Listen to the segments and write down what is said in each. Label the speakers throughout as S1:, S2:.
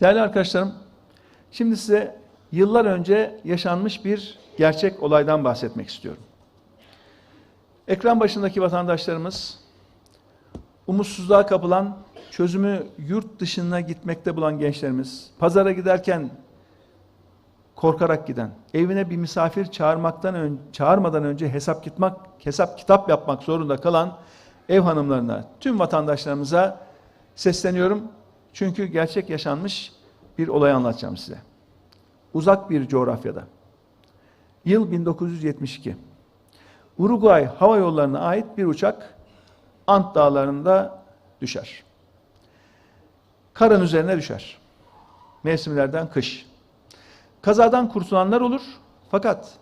S1: Değerli arkadaşlarım, şimdi size yıllar önce yaşanmış bir gerçek olaydan bahsetmek istiyorum. Ekran başındaki vatandaşlarımız umutsuzluğa kapılan, çözümü yurt dışına gitmekte bulan gençlerimiz, pazara giderken korkarak giden, evine bir misafir çağırmaktan ön, çağırmadan önce hesap gitmek, hesap kitap yapmak zorunda kalan ev hanımlarına, tüm vatandaşlarımıza sesleniyorum. Çünkü gerçek yaşanmış bir olay anlatacağım size. Uzak bir coğrafyada. Yıl 1972. Uruguay Hava Yolları'na ait bir uçak Ant Dağları'nda düşer. Karın üzerine düşer. Mevsimlerden kış. Kazadan kurtulanlar olur fakat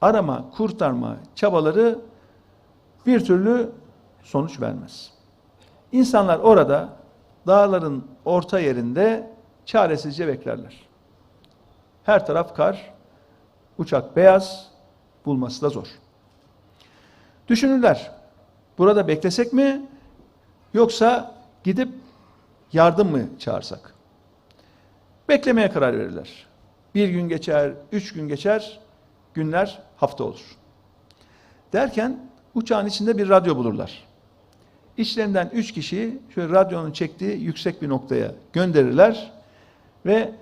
S1: arama, kurtarma çabaları bir türlü sonuç vermez. İnsanlar orada dağların orta yerinde çaresizce beklerler. Her taraf kar, uçak beyaz, bulması da zor. Düşünürler, burada beklesek mi yoksa gidip yardım mı çağırsak? Beklemeye karar verirler. Bir gün geçer, üç gün geçer, günler hafta olur. Derken uçağın içinde bir radyo bulurlar. İçlerinden üç kişiyi şöyle radyonun çektiği yüksek bir noktaya gönderirler ve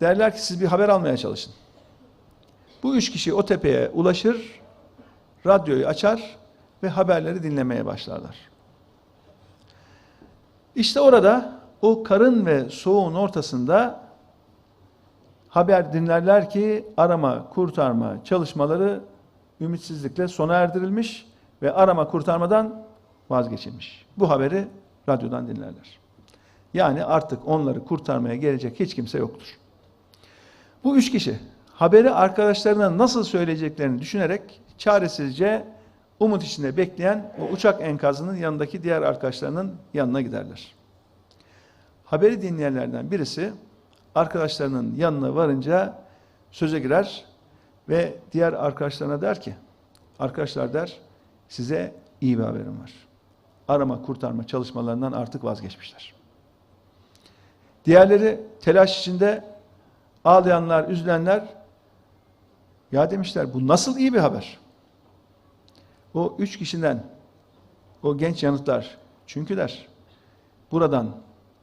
S1: derler ki siz bir haber almaya çalışın. Bu üç kişi o tepeye ulaşır, radyoyu açar ve haberleri dinlemeye başlarlar. İşte orada o karın ve soğuğun ortasında haber dinlerler ki arama kurtarma çalışmaları ümitsizlikle sona erdirilmiş ve arama kurtarmadan vazgeçilmiş. Bu haberi radyodan dinlerler. Yani artık onları kurtarmaya gelecek hiç kimse yoktur. Bu üç kişi haberi arkadaşlarına nasıl söyleyeceklerini düşünerek çaresizce umut içinde bekleyen o uçak enkazının yanındaki diğer arkadaşlarının yanına giderler. Haberi dinleyenlerden birisi arkadaşlarının yanına varınca söze girer ve diğer arkadaşlarına der ki arkadaşlar der size iyi bir haberim var. Arama kurtarma çalışmalarından artık vazgeçmişler. Diğerleri telaş içinde ağlayanlar, üzülenler ya demişler bu nasıl iyi bir haber? O üç kişiden o genç yanıtlar çünkü der buradan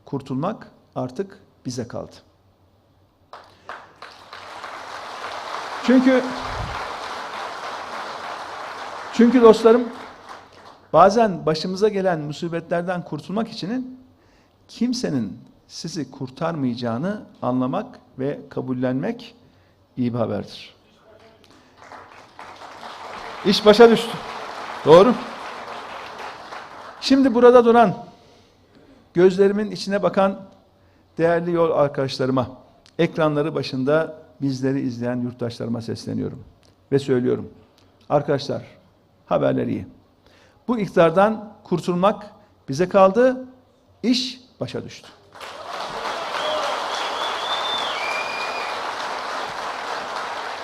S1: kurtulmak artık bize kaldı. Çünkü çünkü dostlarım bazen başımıza gelen musibetlerden kurtulmak için kimsenin sizi kurtarmayacağını anlamak ve kabullenmek iyi bir haberdir. İş başa düştü. Doğru. Şimdi burada duran, gözlerimin içine bakan değerli yol arkadaşlarıma, ekranları başında bizleri izleyen yurttaşlarıma sesleniyorum. Ve söylüyorum. Arkadaşlar, haberler iyi. Bu iktidardan kurtulmak bize kaldı, iş başa düştü.